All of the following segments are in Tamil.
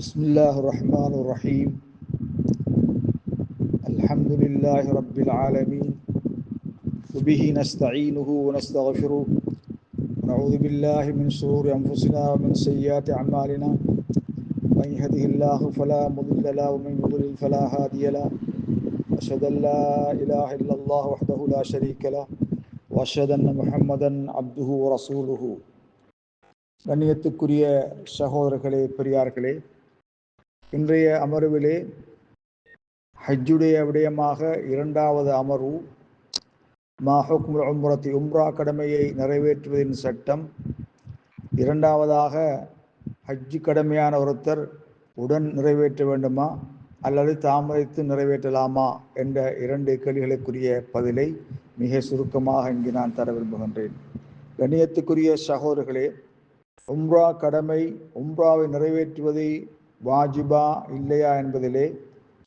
بسم الله الرحمن الرحيم. الحمد لله رب العالمين. وبه نستعينه ونستغفره. ونعوذ بالله من شرور أنفسنا ومن سيئات أعمالنا. من يهده الله فلا مضل له ومن يضلل فلا هادي له. أشهد أن لا إله إلا الله وحده لا شريك له. وأشهد أن محمدا عبده ورسوله. கண்ணியத்துக்குரிய சகோதரர்களே பெரியார்களே இன்றைய அமர்விலே ஹஜ்ஜுடைய விடயமாக இரண்டாவது அமர்வு மாஹுக்முல் உம்ரத்தி உம்ரா கடமையை நிறைவேற்றுவதின் சட்டம். இரண்டாவதாக ஹஜ்ஜு கடமையான ஒருத்தர் உடன் நிறைவேற்ற வேண்டுமா அல்லது தாமதித்து நிறைவேற்றலாமா என்ற இரண்டு கேள்விகளுக்குரிய பதிலை மிக சுருக்கமாக இங்கு நான் தர விரும்புகின்றேன். கண்ணியத்துக்குரிய சகோதரர்களே உம்ரா கடமை உம்ராவை நிறைவேற்றுவதை வாஜிபா இல்லையா என்பதிலே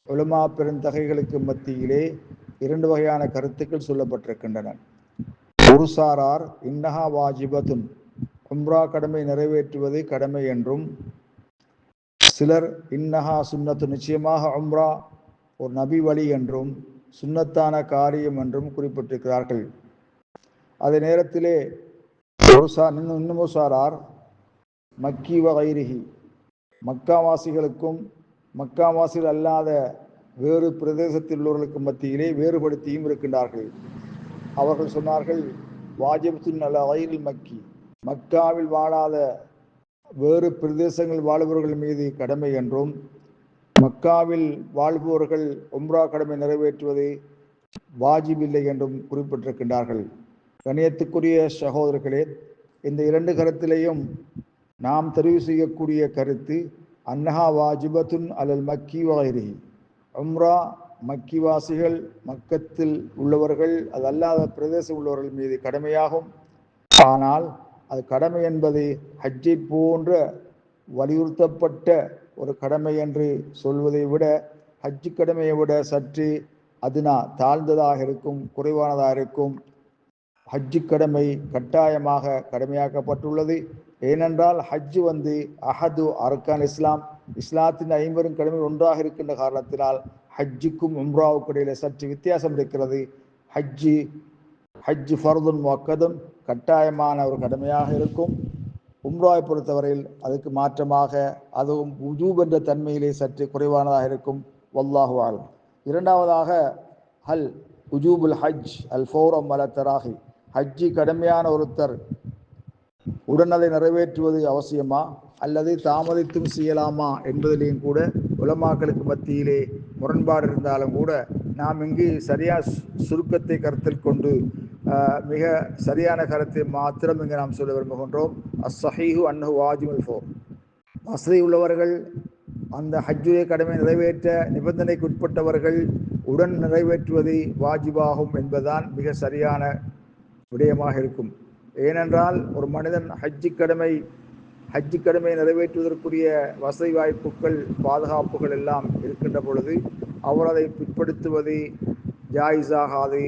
உலமா பெருந்தகைகளுக்கு மத்தியிலே இரண்டு வகையான கருத்துக்கள் சொல்லப்பட்டிருக்கின்றன. ஒரு சாரார் இன்னஹா வாஜிபத்துன் உம்ரா கடமை நிறைவேற்றுவது கடமை என்றும் சிலர் இன்னஹா சுன்னத்து நிச்சயமாக உம்ரா ஒரு நபி வழி என்றும் சுன்னத்தான காரியம் என்றும் குறிப்பிட்டிருக்கிறார்கள். அதே நேரத்திலே ஒரு சார் இன்னும் இன்னமும் சாரார் மக்கி வகைரிகி மக்காவாசிகளுக்கும் மக்காவாசிகள் அல்லாத வேறு பிரதேசத்தில் உள்ளவர்களுக்கு மத்தியிலே வேறுபடுத்தியும் இருக்கின்றார்கள். அவர்கள் சொன்னார்கள் வாஜிபத்தின் அல்ல வயிறில் மக்கி. மக்காவில் வாழாத வேறு பிரதேசங்கள் வாழ்பவர்கள் மீது கடமை என்றும் மக்காவில் வாழ்பவர்கள் உம்ரா கடமை நிறைவேற்றுவது வாஜிபில்லை என்றும் குறிப்பிட்டிருக்கின்றார்கள். கணியத்துக்குரிய சகோதரர்களே இந்த இரண்டு கருத்திலேயும் நாம் தெரிவு செய்யக்கூடிய கருத்து அன்னஹா வாஜிபத்துன் அலல் மக்கி வகைரி உம்ரா மக்கிவாசிகள் மக்கத்தில் உள்ளவர்கள் அது அல்லாத பிரதேசம் உள்ளவர்கள் மீது கடமையாகும். ஆனால் அது கடமை என்பது ஹஜ்ஜை போன்ற வலியுறுத்தப்பட்ட ஒரு கடமை என்று சொல்வதை விட ஹஜ்ஜு கடமையை விட சற்று அதுனா தாழ்ந்ததாக இருக்கும் குறைவானதாக இருக்கும். ஹஜ்ஜு கடமை கட்டாயமாக கடமையாக்கப்பட்டுள்ளது. ஏனென்றால் ஹஜ் வந்து அஹது அர்கான் இஸ்லாம் இஸ்லாத்தின் ஐம்பெரும் கடமை ஒன்றாக இருக்கின்ற காரணத்தினால் ஹஜ்ஜுக்கும் உம்ராவுக்கு இடையில சற்று வித்தியாசம் இருக்கிறது. ஹஜ்ஜு ஹஜ்ஜு ஃபர்துன் மொக்கதும் கட்டாயமான ஒரு கடமையாக இருக்கும். உம்ராவை பொறுத்தவரையில் அதுக்கு மாற்றமாக அதுவும் உஜூப் என்ற தன்மையிலே சற்று குறைவானதாக இருக்கும். வல்லாஹு ஆலம் இரண்டாவதாக ஹல் உஜூபுல் ஹஜ் அல் ஃபோரம் அல தராஹி. ஹஜ்ஜி கடமையான ஒருத்தர் உடன் அதை நிறைவேற்றுவது அவசியமா? அல்லது தாமதித்தும் செய்யலாமா என்பதிலேயும் கூட உலமாக்களுக்கு மத்தியிலே முரண்பாடு இருந்தாலும் கூட நாம் இங்கு சரியா சுருக்கத்தை கருத்தில் கொண்டு மிக சரியான கருத்தை மாத்திரம் இங்கு நாம் சொல்ல விரும்புகின்றோம். அஸ்ஸஹீஹு அன்னஹு வாஜிமுல் ஃபோ. வசதி உள்ளவர்கள் அந்த ஹஜ்ஜுரை கடமை நிறைவேற்ற நிபந்தனைக்கு உட்பட்டவர்கள் உடன் நிறைவேற்றுவது வாஜிபாகும் என்பதுதான் மிக சரியான விடயமாக இருக்கும். ஏனென்றால் ஒரு மனிதன் ஹஜ்ஜி கடமை ஹஜ்ஜி கடமை நிறைவேற்றுவதற்குரிய வசதி வாய்ப்புகள் பாதுகாப்புகள் எல்லாம் இருக்கின்ற பொழுது அவர் அதை பிற்படுத்துவது ஜாயிஸாகாது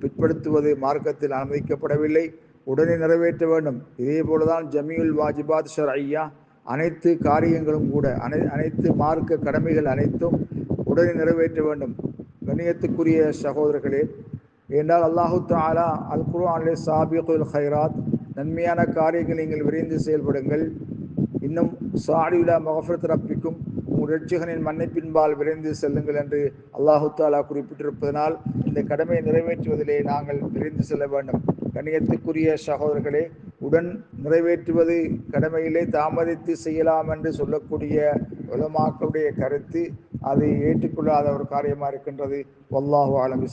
பிற்படுத்துவது மார்க்கத்தில் அனுமதிக்கப்படவில்லை. உடனே நிறைவேற்ற வேண்டும். இதே போலதான் ஜமீல் வாஜிபாத் ஷர் ஐயா அனைத்து காரியங்களும் கூட அனை அனைத்து மார்க்க கடமைகள் அனைத்தும் உடனே நிறைவேற்ற வேண்டும். கண்ணியத்துக்குரிய சகோதரர்களே என்றால் அல்லாஹு தாலா அல் குர்ஆனிலே சாபிகுல் ஹைராத் நன்மையான காரியங்கள் நீங்கள் விரைந்து செயல்படுங்கள். இன்னும் சாடியுலா மகஃபரத் ரப்பிக்கும் உங்கள் ரட்சகனின் மன்னிப்பின்பால் விரைந்து செல்லுங்கள் என்று அல்லாஹு தாலா குறிப்பிட்டிருப்பதனால் இந்த கடமையை நிறைவேற்றுவதிலே நாங்கள் விரைந்து செல்ல வேண்டும். கண்ணியத்துக்குரிய சகோதரர்களே உடன் நிறைவேற்றுவது கடமையிலே தாமதித்து செய்யலாம் என்று சொல்லக்கூடிய உலமாக்களுடைய கருத்து அதை ஏற்றுக்கொள்ளாத ஒரு காரியமாக இருக்கின்றது. வல்லாஹு ஆலம்